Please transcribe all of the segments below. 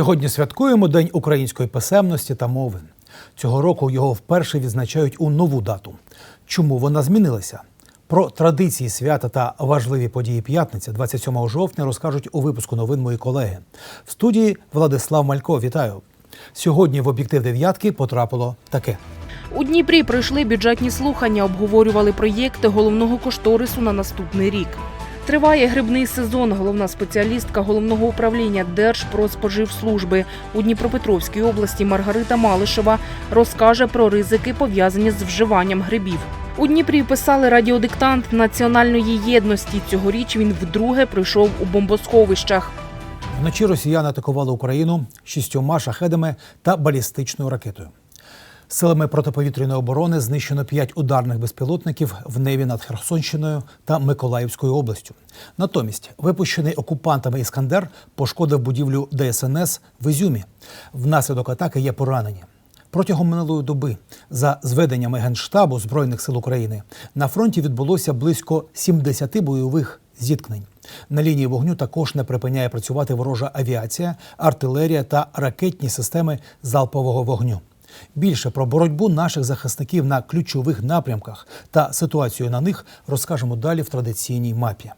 Сьогодні святкуємо День української писемності та мови. Цього року його вперше відзначають у нову дату. Чому вона змінилася? Про традиції свята та важливі події п'ятниці 27 жовтня розкажуть у випуску новин мої колеги. В студії Владислав Малько. Вітаю. Сьогодні в об'єктив дев'ятки потрапило таке. У Дніпрі пройшли бюджетні слухання, обговорювали проєкти головного кошторису на наступний рік. Триває грибний сезон. Головна спеціалістка головного управління Держпродспоживслужби у Дніпропетровській області Маргарита Малишева розкаже про ризики, пов'язані з вживанням грибів. У Дніпрі писали радіодиктант національної єдності. Цьогоріч він вдруге пройшов у бомбосховищах. Вночі росіяни атакували Україну шістьома шахедами та балістичною ракетою. Силами протиповітряної оборони знищено п'ять ударних безпілотників в небі над Херсонщиною та Миколаївською областю. Натомість випущений окупантами іскандер пошкодив будівлю ДСНС в Ізюмі. Внаслідок атаки є поранені. Протягом минулої доби, за зведеннями Генштабу Збройних сил України, на фронті відбулося близько 70 бойових зіткнень. На лінії вогню також не припиняє працювати ворожа авіація, артилерія та ракетні системи залпового вогню. Більше про боротьбу наших захисників на ключових напрямках та ситуацію на них розкажемо далі в традиційній мапі.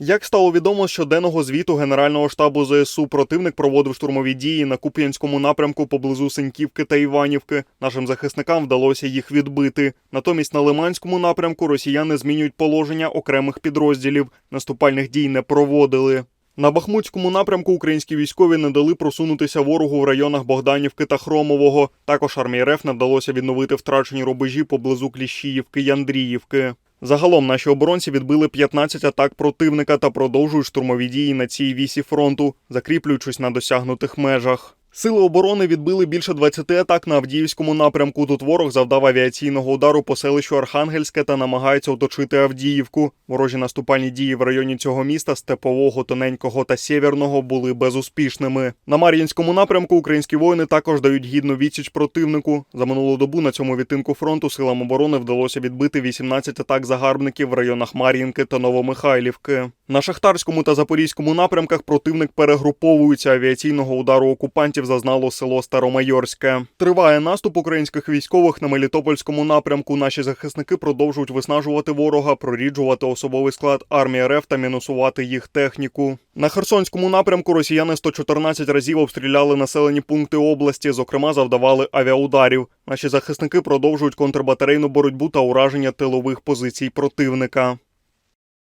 Як стало відомо щоденного звіту Генерального штабу ЗСУ, противник проводив штурмові дії на Куп'янському напрямку поблизу Синьківки та Іванівки. Нашим захисникам вдалося їх відбити. Натомість на Лиманському напрямку росіяни змінюють положення окремих підрозділів. Наступальних дій не проводили. На Бахмутському напрямку українські військові не дали просунутися ворогу в районах Богданівки та Хромового. Також армії РФ не вдалося відновити втрачені рубежі поблизу Кліщіївки й Андріївки. Загалом наші оборонці відбили 15 атак противника та продовжують штурмові дії на цій вісі фронту, закріплюючись на досягнутих межах. Сили оборони відбили більше 20 атак на Авдіївському напрямку. Тут ворог завдав авіаційного удару по селищу Архангельське та намагається оточити Авдіївку. Ворожі наступальні дії в районі цього міста Степового, Тоненького та Сєвєрного були безуспішними. На Мар'їнському напрямку українські воїни також дають гідну відсіч противнику. За минулу добу на цьому відтинку фронту силам оборони вдалося відбити 18 атак загарбників в районах Мар'їнки та Новомихайлівки. На Шахтарському та Запорізькому напрямках противник перегруповується. Авіаційного удару окупантів зазнало село Старомайорське. Триває наступ українських військових на Мелітопольському напрямку. Наші захисники продовжують виснажувати ворога, проріджувати особовий склад армії РФ та мінусувати їх техніку. На Херсонському напрямку росіяни 114 разів обстріляли населені пункти області, зокрема завдавали авіаударів. Наші захисники продовжують контрбатарейну боротьбу та ураження тилових позицій противника.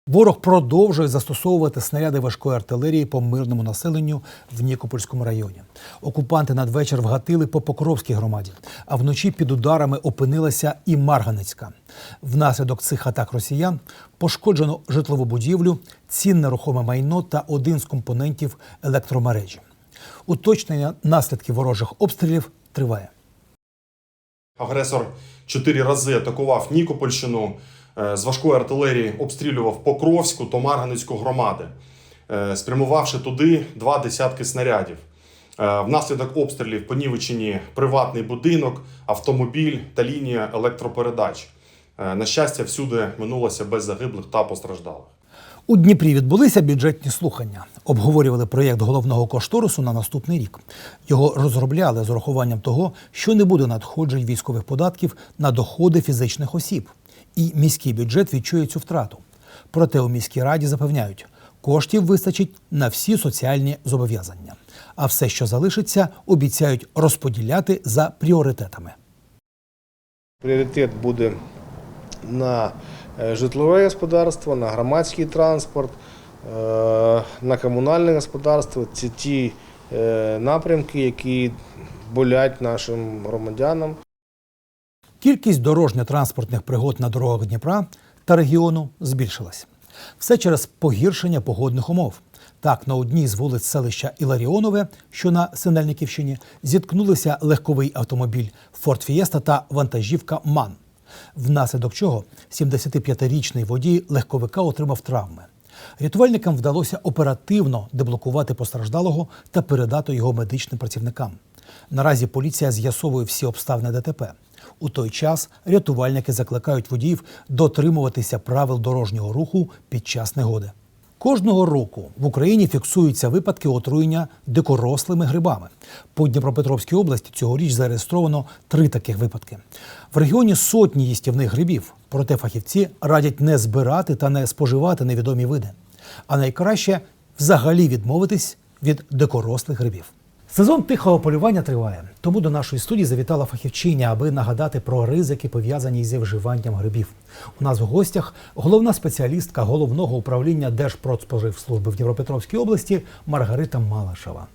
Ворог продовжує застосовувати снаряди важкої артилерії по мирному населенню в Нікопольському районі. Окупанти надвечір вгатили по Покровській громаді, а вночі під ударами опинилася і Марганецька. Внаслідок цих атак росіян пошкоджено житлову будівлю, цінне рухоме майно та один з компонентів електромережі. Уточнення наслідків ворожих обстрілів триває. Агресор чотири рази атакував Нікопольщину. Е, З важкої артилерії обстрілював Покровську та Марганецьку громади, е, спрямувавши туди два десятки снарядів. Е, Внаслідок обстрілів понівечені приватний будинок, автомобіль та лінія електропередач. На щастя, всюди минулося без загиблих та постраждалих. У Дніпрі відбулися бюджетні слухання. Обговорювали проєкт головного кошторису на наступний рік. Його розробляли з урахуванням того, що не буде надходжень військових податків на доходи фізичних осіб. І міський бюджет відчує цю втрату. Проте у міській раді запевняють, коштів вистачить на всі соціальні зобов'язання. А все, що залишиться, обіцяють розподіляти за пріоритетами. Пріоритет буде на е, житлове господарство, на громадський транспорт, е, на комунальне господарство. Це ті е, напрямки, які болять нашим громадянам. Кількість дорожньо-транспортних пригод на дорогах Дніпра та регіону збільшилась. Все через погіршення погодних умов. Так, на одній з вулиць селища Іларіонове, що на Синельниківщині, зіткнулися легковий автомобіль Ford Fiesta та вантажівка МАН. Внаслідок чого 75-річний водій легковика отримав травми. Рятувальникам вдалося оперативно деблокувати постраждалого та передати його медичним працівникам. Наразі поліція з'ясовує всі обставини ДТП. У той час рятувальники закликають водіїв дотримуватися правил дорожнього руху під час негоди. Кожного року в Україні фіксуються випадки отруєння дикорослими грибами. По Дніпропетровській області цьогоріч зареєстровано три таких випадки. В регіоні сотні їстівних грибів, проте фахівці радять не збирати та не споживати невідомі види. А найкраще взагалі відмовитись від дикорослих грибів. Сезон тихого полювання триває, тому до нашої студії завітала фахівчиня, аби нагадати про ризики, пов'язані зі вживанням грибів. У нас в гостях головна спеціалістка головного управління Держпродспоживслужби в Дніпропетровській області Маргарита Малашева.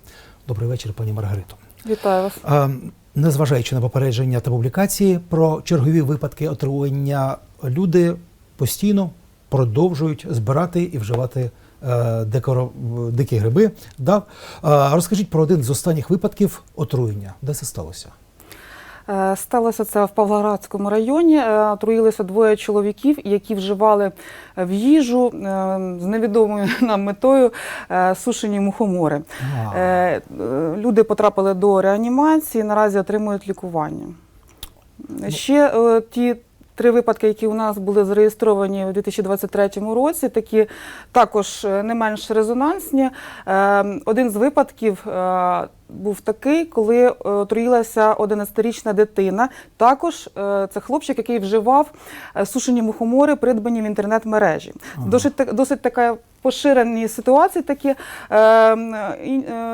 Добрий вечір, пані Маргарито. Вітаю вас. Е, Незважаючи на попередження та публікації про чергові випадки отруєння, люди постійно продовжують збирати і вживати декоро, дикі гриби. Да? Е, розкажіть про один з останніх випадків отруєння. Де це сталося? Е, Сталося це в Павлоградському районі. Е, Отруїлися двоє чоловіків, які вживали в їжу е, з невідомою нам метою е, сушені мухомори. А. Е, е, Люди потрапили до реанімації, наразі отримують лікування. Ще е, ті. Три випадки, які у нас були зареєстровані у 2023 році, такі також е, не менш резонансні. Е, Один з випадків е, був такий, коли е, отруїлася 11-річна дитина. Також е, це хлопчик, який вживав е, сушені мухомори, придбані в інтернет-мережі. Ага. Досить, досить така поширені ситуації такі.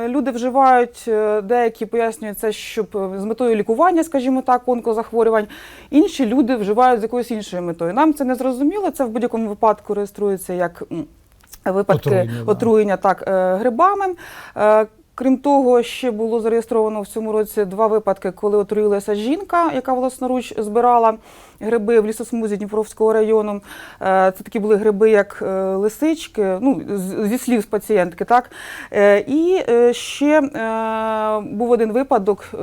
Люди вживають, деякі пояснюють це, щоб з метою лікування, скажімо так, онкозахворювань. Інші люди вживають з якоюсь іншою метою. Нам це не зрозуміло. Це в будь-якому випадку реєструється як випадки Отруєння, да. так, грибами. Крім того, ще було зареєстровано в цьому році два випадки, коли отруїлася жінка, яка власноруч збирала гриби в лісосмузі Дніпровського району. Е, Це такі були гриби, як е, лисички, ну, зі слів пацієнтки. Так? Е, І ще був один випадок,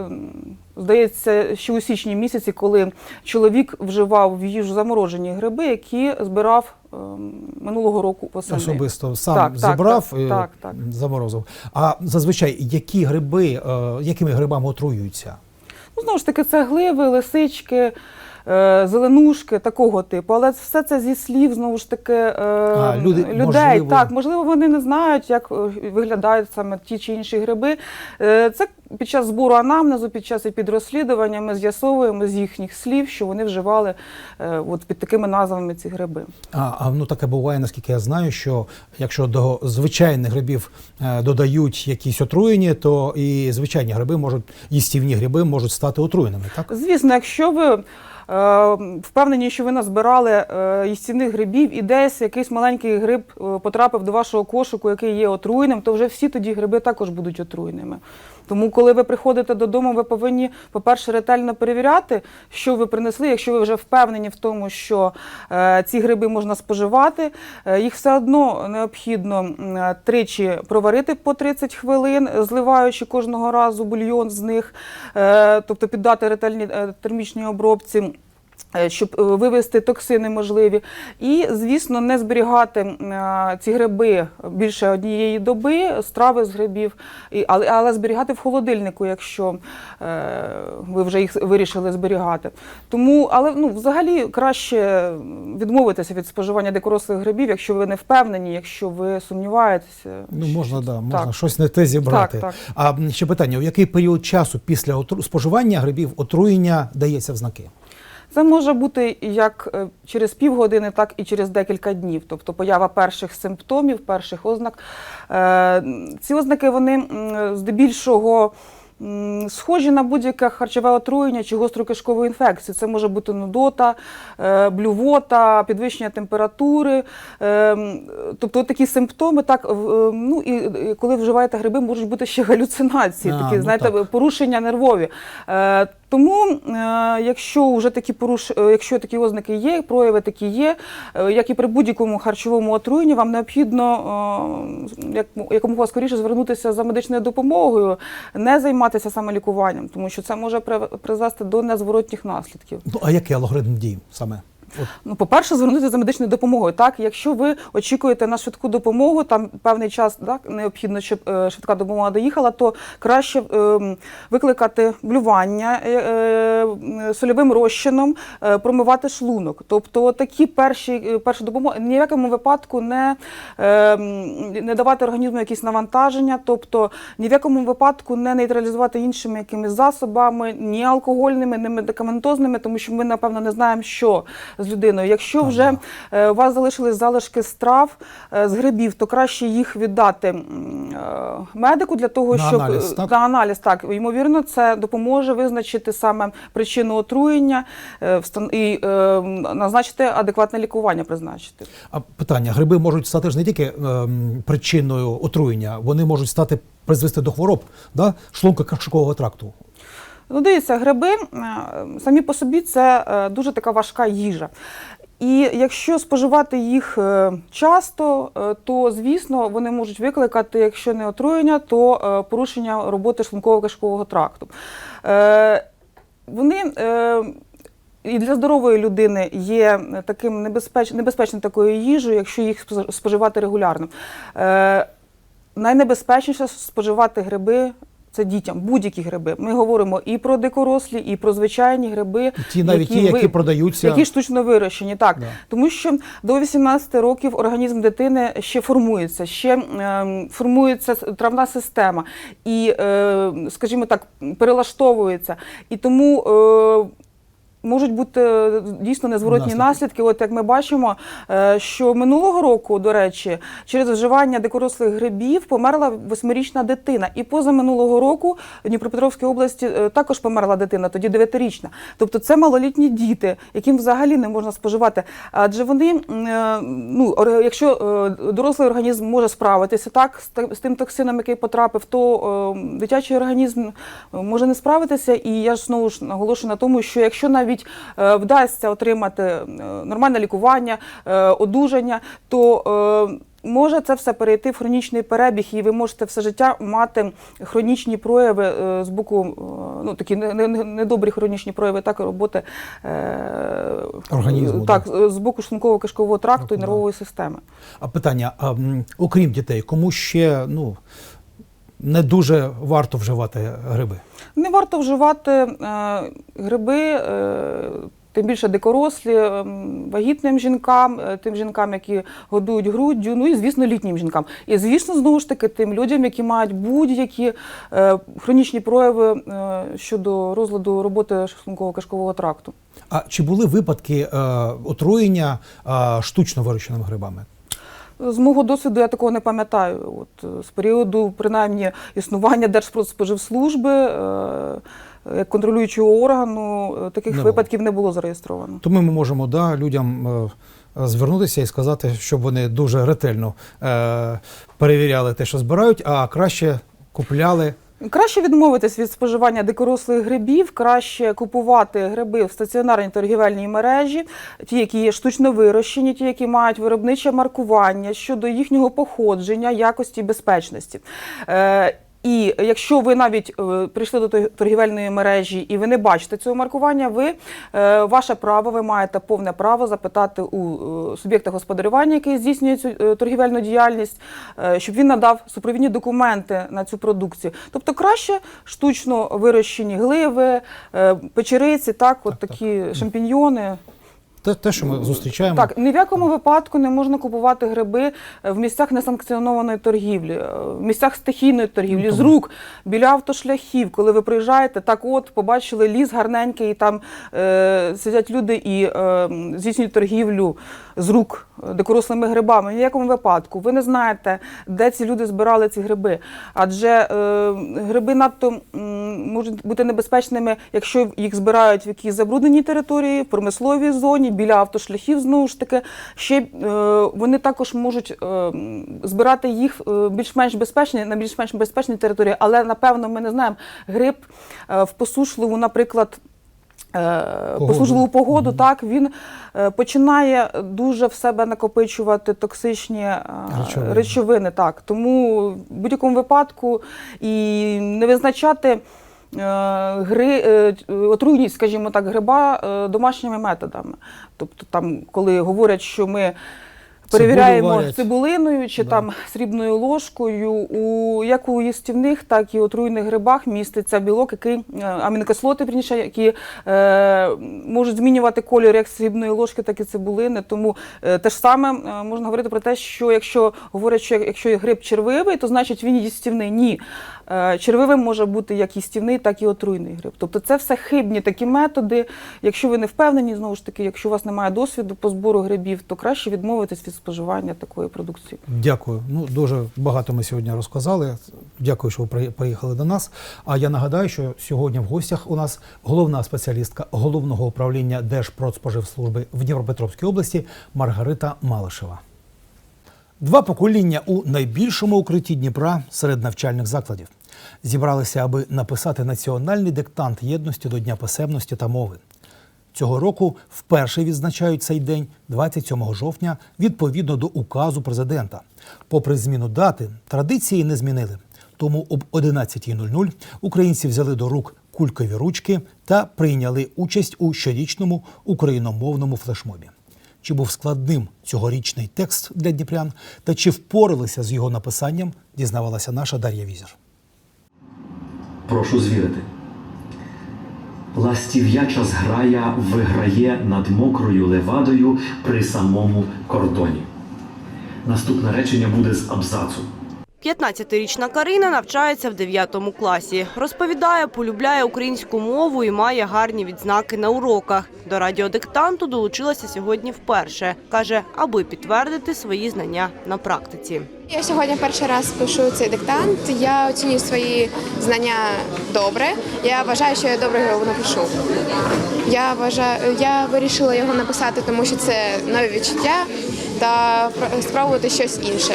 здається, ще у січні місяці, коли чоловік вживав в їжу заморожені гриби, які збирав минулого року восени. Особисто сам Так, зібрав так, і так, так. заморозив. А зазвичай які гриби, е, якими грибами отруюються? Ну, знову ж таки, це гливи, лисички, е, зеленушки, такого типу. Але все це зі слів, знову ж таки, е, люди, людей. можливо- Так, можливо, вони не знають, як е, виглядають саме ті чи інші гриби. Е, Це під час збору анамнезу, під час підрозслідування ми з'ясовуємо з їхніх слів, що вони вживали е, от під такими назвами ці гриби. А, а ну таке буває, наскільки я знаю, що якщо до звичайних грибів е, додають якісь отруєні, то і звичайні гриби можуть, їстівні гриби можуть стати отруєними, так? Звісно, якщо ви е, впевнені, що ви назбирали е, їстівних грибів, і десь якийсь маленький гриб е, потрапив до вашого кошику, який є отруйним, то вже всі тоді гриби також будуть отруєними. Тому, коли ви приходите додому, ви повинні, по-перше, ретельно перевіряти, що ви принесли. Якщо ви вже впевнені в тому, що е, ці гриби можна споживати, е, їх все одно необхідно е, тричі проварити по 30 хвилин, зливаючи кожного разу бульйон з них, е, тобто піддати ретельній е, термічній обробці. Е, Щоб е, вивести токсини можливі, і звісно, не зберігати е, ці гриби більше однієї доби, страви з грибів, але, але зберігати в холодильнику, якщо ви вже їх вирішили зберігати. Тому, але ну, взагалі краще відмовитися від споживання дикорослих грибів, якщо ви не впевнені, якщо ви сумніваєтеся. Ну можна, да, можна Так. щось не те зібрати. Так, так. А ще питання: у який період часу після споживання грибів отруєння дається в знаки? Це може бути як е, через півгодини, так і через декілька днів. Тобто поява перших симптомів, перших ознак. Е, Ці ознаки вони здебільшого схожі на будь-яке харчове отруєння чи гостру кишкову інфекцію. Це може бути нудота, е, блювота, підвищення температури. Тобто такі симптоми, так, ну і коли вживаєте гриби, можуть бути ще галюцинації, А, такі, ну знаєте, так. порушення нервові. Тому, е, якщо вже такі поруш... е, якщо такі ознаки є, прояви такі є, е, як і при будь-якому харчовому отруєнні, вам необхідно як, якомога скоріше звернутися за медичною допомогою, не займатися самолікуванням, тому що це може при- призвести до незворотніх наслідків. Ну а який алгоритм дій саме? Ну, по-перше, звернутися за медичною допомогою. Так, якщо ви очікуєте на швидку допомогу, там певний час так, необхідно, щоб е, швидка допомога доїхала, то краще е, викликати блювання е, е, сольовим розчином, е, промивати шлунок. Тобто такі перші, е, перші допомоги ні в якому випадку не, е, не давати організму якісь навантаження, тобто ні в якому випадку не нейтралізувати іншими якимись засобами, ні алкогольними, ні медикаментозними, тому що ми, напевно, не знаємо, що з людиною. Якщо вже е, у вас залишились залишки страв е, з грибів, то краще їх віддати е, медику для того, На щоб аналіз, так? на аналіз. Так, ймовірно, це допоможе визначити саме причину отруєння і назначити адекватне лікування, призначити. А питання: гриби можуть стати ж не тільки причиною отруєння, вони можуть стати призвести до хвороб, да? шлунко-кишкового тракту. Ну, дивіться, гриби е, самі по собі це е, дуже така важка їжа. І якщо споживати їх е, часто, то звісно вони можуть викликати, якщо не отруєння, то порушення роботи шлунково-кишкового тракту. Е, Вони і для здорової людини є таким небезпеч... небезпечною такою їжею, якщо їх спож- споживати регулярно. Найнебезпечніше споживати гриби. Це дітям, будь-які гриби. Ми говоримо і про дикорослі, і про звичайні гриби, Ті навіть ті, які ви- продаються. які штучно вирощені, так Да. тому що до 18 років організм дитини ще формується, ще е, формується травна система і, е, скажімо так, перелаштовується. І тому. Е, Можуть бути е, дійсно незворотні Наслідки. наслідки. От як ми бачимо, е, що минулого року, до речі, через вживання дикорослих грибів померла восьмирічна дитина. І поза минулого року в Дніпропетровській області е, також померла дитина, тоді дев'ятирічна. Тобто це малолітні діти, яким взагалі не можна споживати. Адже вони, ну якщо дорослий організм може справитися так з тим токсином, який потрапив, то дитячий організм може не справитися. І я ж знову ж наголошую на тому, що якщо навіть е, вдасться отримати е, нормальне лікування, е, одужання, то може це все перейти в хронічний перебіг, і ви можете все життя мати хронічні прояви з боку, ну такі не- не- не- недобрі хронічні прояви, так роботи Організму, так, з боку шлунково-кишкового тракту і Да. нервової системи. А питання: а, окрім дітей, кому ще ну, не дуже варто вживати гриби? Не варто вживати е, гриби, е, тим більше дикорослі, ем, вагітним жінкам, е, тим жінкам, які годують груддю, ну і звісно, літнім жінкам. І звісно, знову ж таки, тим людям, які мають будь-які е, хронічні прояви е, щодо розладу роботи шлунково-кишкового тракту. А чи були випадки е, отруєння е, штучно вирощеними грибами? З мого досвіду я такого не пам'ятаю. От е, з періоду принаймні існування Держпродспоживслужби е, як контролюючого органу е, таких Не було. випадків не було зареєстровано. Тому ми можемо да, людям звернутися і сказати, щоб вони дуже ретельно е, перевіряли те, що збирають, а краще купляли. Краще відмовитись від споживання дикорослих грибів, краще купувати гриби в стаціонарній торгівельній мережі, ті, які є штучно вирощені, ті, які мають виробниче маркування щодо їхнього походження, якості і безпечності. І якщо ви навіть е, прийшли до торгівельної мережі і ви не бачите цього маркування, ви е, ваше право, ви маєте повне право запитати у е, суб'єкта господарювання, який здійснює цю торгівельну діяльність, щоб він надав супровідні документи на цю продукцію. Тобто краще штучно вирощені гливи, печериці, так, от такі шампіньйони. Те, те, що ми зустрічаємо. Так, ні в якому випадку не можна купувати гриби е, в місцях несанкціонованої торгівлі, е, в місцях стихійної торгівлі, з рук, біля автошляхів. Коли ви приїжджаєте, так от побачили ліс гарненький, і там е, сидять люди і е, здійснюють торгівлю з рук е, дикорослими грибами. Ні в якому випадку. Ви не знаєте, де ці люди збирали ці гриби. Адже е, гриби надто можуть бути небезпечними, якщо їх збирають в якійсь забрудненій території, в промисловій зоні, біля автошляхів, знову ж таки. Ще е, вони також можуть е, збирати їх е, більш-менш безпечні на більш-менш безпечній території, але напевно ми не знаємо гриб в посушливу, наприклад. е, Погоду. Погоду, так він починає дуже в себе накопичувати токсичні Речовини. речовини. Так тому в будь-якому випадку і не визначати гри, е, отруйність, скажімо так, гриба е, домашніми методами. Тобто, там, коли говорять, що ми перевіряємо цибулиною чи Да. там срібною ложкою, у як у їстівних, так і отруйних грибах міститься білок, який е, амінокислоти, вірніше, які е, можуть змінювати колір як срібної ложки, так і цибулини. Тому е, те ж саме е, можна говорити про те, що якщо говорять, що якщо гриб червивий, то значить він їстівний. Ні. Е, Червивим може бути як їстівний, так і отруйний гриб. Тобто це все хибні такі методи. Якщо ви не впевнені, знову ж таки, якщо у вас немає досвіду по збору грибів, то краще відмовитись від споживання такої продукції. Дякую. Ну дуже багато ми сьогодні розказали. Дякую, що ви приїхали до нас. А я нагадаю, що сьогодні в гостях у нас головна спеціалістка головного управління Держпродспоживслужби в Дніпропетровській області Маргарита Малишева. Два покоління у найбільшому укритті Дніпра серед навчальних закладів зібралися, аби написати національний диктант єдності до Дня писемності та мови. Цього року вперше відзначають цей день 27 жовтня відповідно до указу президента. Попри зміну дати, традиції не змінили. Тому об 11.00 українці взяли до рук кулькові ручки та прийняли участь у щорічному україномовному флешмобі. Чи був складним цьогорічний текст для дніпрян та чи впоралися з його написанням, дізнавалася наша Дар'я Візер. Прошу звірити. Ластів'яча зграя виграє над мокрою левадою при самому кордоні. Наступне речення буде з абзацу. 15-річна Карина навчається в 9 класі. Розповідає, полюбляє українську мову і має гарні відзнаки на уроках. До радіодиктанту долучилася сьогодні вперше. Каже, аби підтвердити свої знання на практиці. Я сьогодні перший раз пишу цей диктант. Я оцінюю свої знання добре. Я вважаю, що я добре його напишу. Я вважаю, я вирішила його написати, тому що це нові відчуття та спробувати щось інше.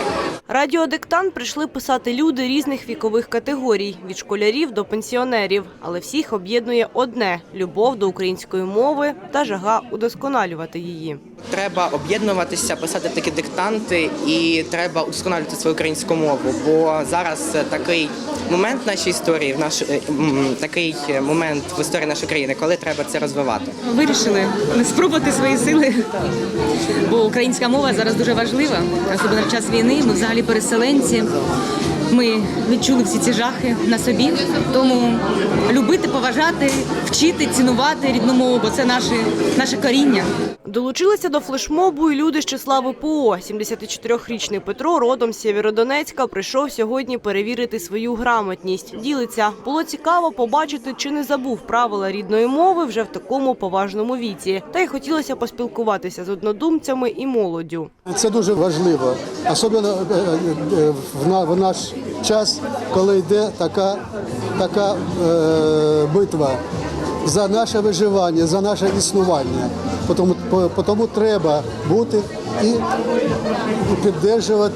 Радіодиктант прийшли писати люди різних вікових категорій від школярів до пенсіонерів, але всіх об'єднує одне любов до української мови та жага удосконалювати її. Треба об'єднуватися, писати такі диктанти, і треба удосконалювати свою українську мову. Бо зараз такий момент в нашій історії, в наш е, такий момент в історії нашої країни, коли треба це розвивати. вирішили спробувати свої сили, бо українська мова зараз дуже важлива, особливо в час війни. Ми взагалі переселенці. Ми відчули всі ці жахи на собі. Тому любити, поважати, вчити, цінувати рідну мову, бо це наше, наше коріння. Долучилися до флешмобу і люди з числа ВПО. 74-річний Петро, родом з Сєвєродонецька, прийшов сьогодні перевірити свою грамотність. Ділиться, було цікаво побачити, чи не забув правила рідної мови вже в такому поважному віці. Та й хотілося поспілкуватися з однодумцями і молоддю. Це дуже важливо, особливо е, е, в на- в наш час, коли йде така, така е, битва за наше виживання, за наше існування. Тому, по- тому треба бути і підтримувати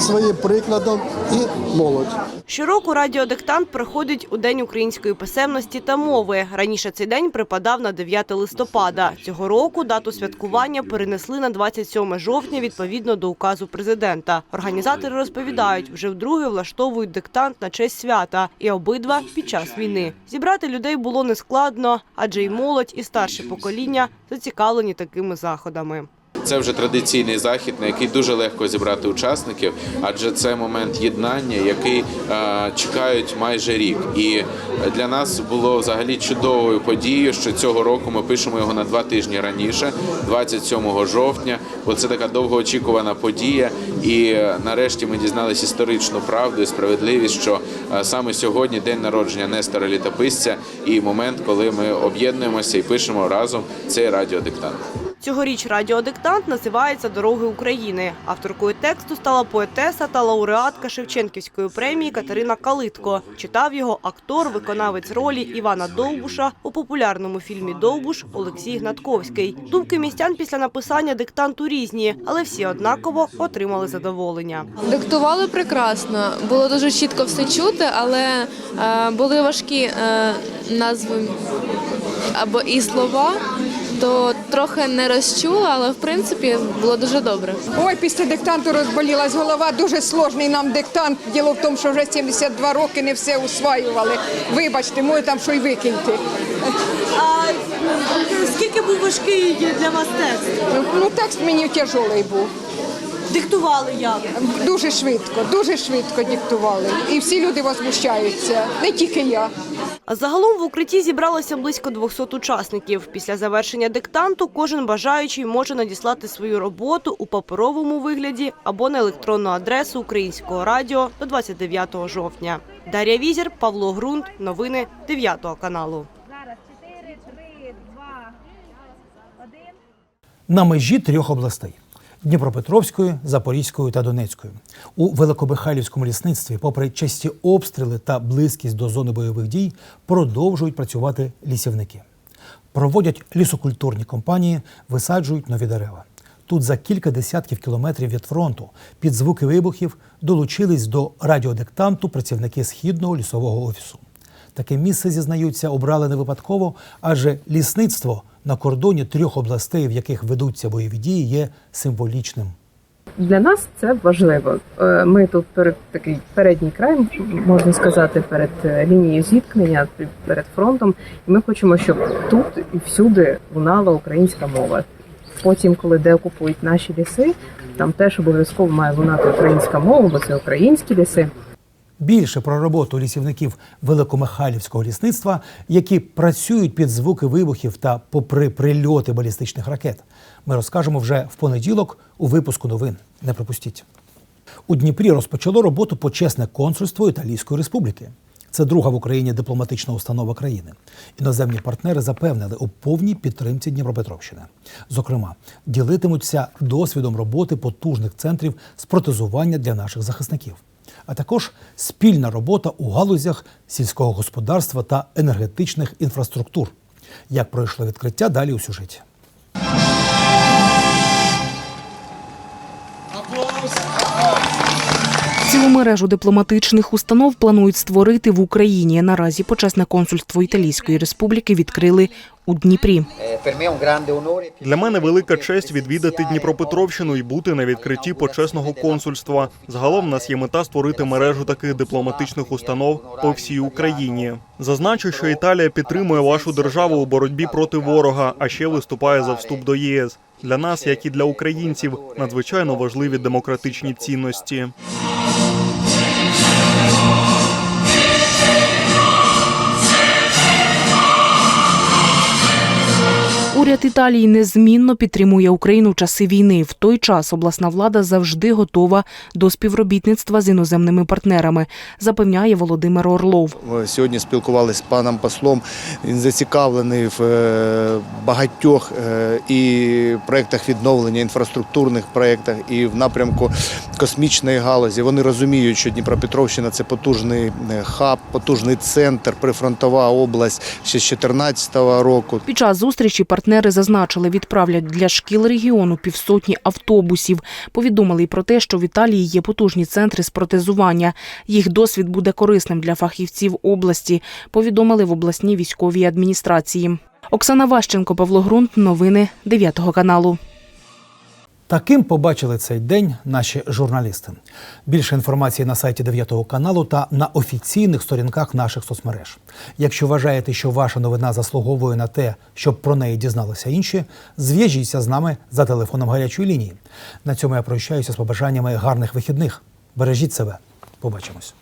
своїм прикладом і молодь. Щороку радіодиктант проходить у День української писемності та мови. Раніше цей день припадав на 9 листопада. Цього року дату святкування перенесли на 27 жовтня відповідно до указу президента. Організатори розповідають, вже вдруге влаштовують диктант на честь свята, і обидва під час війни. Зібрати людей було нескладно, адже і молодь, і старше покоління зацікавлені такими заходами. Це вже традиційний захід, на який дуже легко зібрати учасників, адже це момент єднання, який е, чекають майже рік. І для нас було взагалі чудовою подією, що цього року ми пишемо його на два тижні раніше, 27 жовтня. Бо це така довгоочікувана подія. І е, нарешті ми дізналися історичну правду і справедливість, що е, саме сьогодні день народження Нестора Літописця і момент, коли ми об'єднуємося і пишемо разом цей радіодиктант. Цьогоріч радіодиктант називається Дороги України. Авторкою тексту стала поетеса та лауреатка Шевченківської премії Катерина Калитко. Читав його актор, виконавець ролі Івана Довбуша у популярному фільмі Довбуш Олексій Гнатковський. Думки містян після написання диктанту різні, але всі однаково отримали задоволення. Диктували прекрасно, було дуже чітко все чути, але е, були важкі е, назви або і слова. То трохи не розчула, але в принципі було дуже добре. Ой, після диктанту розболілась голова. Дуже сложний нам диктант. Діло в тому, що вже 72 роки не все усваювали. Вибачте, може там що й викиньте. А скільки був важкий для вас текст? Ну, текст мені тяжелий був. Диктували як? Дуже швидко, дуже швидко диктували. І всі люди возмущаються, не тільки я. А загалом в укритті зібралося близько 200 учасників. Після завершення диктанту кожен бажаючий може надіслати свою роботу у паперовому вигляді або на електронну адресу Українського радіо до 29 жовтня. Дар'я Візір, Павло Грунт. Новини 9 каналу. на межі трьох областей Дніпропетровської, Запорізької та Донецької. У Великобихайлівському лісництві, попри часті обстріли та близькість до зони бойових дій, продовжують працювати лісівники. Проводять лісокультурні компанії, висаджують нові дерева. Тут за кілька десятків кілометрів від фронту під звуки вибухів долучились до радіодиктанту працівники східного лісового офісу. Таке місце зізнаються, обрали не випадково, адже лісництво на кордоні трьох областей, в яких ведуться бойові дії, є символічним. Для нас це важливо. Е, Ми тут перед такий передній край, можна сказати, перед е, лінією зіткнення, перед фронтом. І ми хочемо, щоб тут і всюди лунала українська мова. Потім, коли деокупують наші ліси, там теж обов'язково має лунати українська мова, бо це українські ліси. Більше про роботу лісівників Великомихайлівського лісництва, які працюють під звуки вибухів та попри прильоти балістичних ракет, ми розкажемо вже в понеділок у випуску новин. Не пропустіть. У Дніпрі розпочало роботу почесне консульство Італійської республіки. Це друга в Україні дипломатична установа країни. Іноземні партнери запевнили у повній підтримці Дніпропетровщини. Зокрема, ділитимуться досвідом роботи потужних центрів з протезування для наших захисників, а також спільна робота у галузях сільського господарства та енергетичних інфраструктур. Як пройшло відкриття, далі у сюжеті. Цілу мережу дипломатичних установ планують створити в Україні. Наразі почесне консульство Італійської республіки відкрили у Дніпрі. Для мене велика честь відвідати Дніпропетровщину і бути на відкритті почесного консульства. Загалом в нас є мета створити мережу таких дипломатичних установ по всій Україні. Зазначу, що Італія підтримує вашу державу у боротьбі проти ворога, а ще виступає за вступ до ЄС. Для нас, як і для українців, надзвичайно важливі демократичні цінності. Уряд Італії незмінно підтримує Україну в часи війни. В той час обласна влада завжди готова до співробітництва з іноземними партнерами, запевняє Володимир Орлов. Сьогодні спілкувалися з паном послом. Він зацікавлений в е, багатьох е, і проєктах відновлення, інфраструктурних проєктах, і в напрямку космічної галузі. Вони розуміють, що Дніпропетровщина це потужний е, хаб, потужний центр, прифронтова область ще з 2014 року. Під час зустрічі партнери зазначили, відправлять для шкіл регіону півсотні автобусів. Повідомили й про те, що в Італії є потужні центри з протезування. Їх досвід буде корисним для фахівців області. Повідомили в обласній військовій адміністрації. Оксана Ващенко, Павло Грунт. Новини 9 каналу. Таким побачили цей день наші журналісти. Більше інформації на сайті 9 каналу та на офіційних сторінках наших соцмереж. Якщо вважаєте, що ваша новина заслуговує на те, щоб про неї дізналися інші, зв'яжіться з нами за телефоном гарячої лінії. На цьому я прощаюся з побажаннями гарних вихідних. Бережіть себе. Побачимось.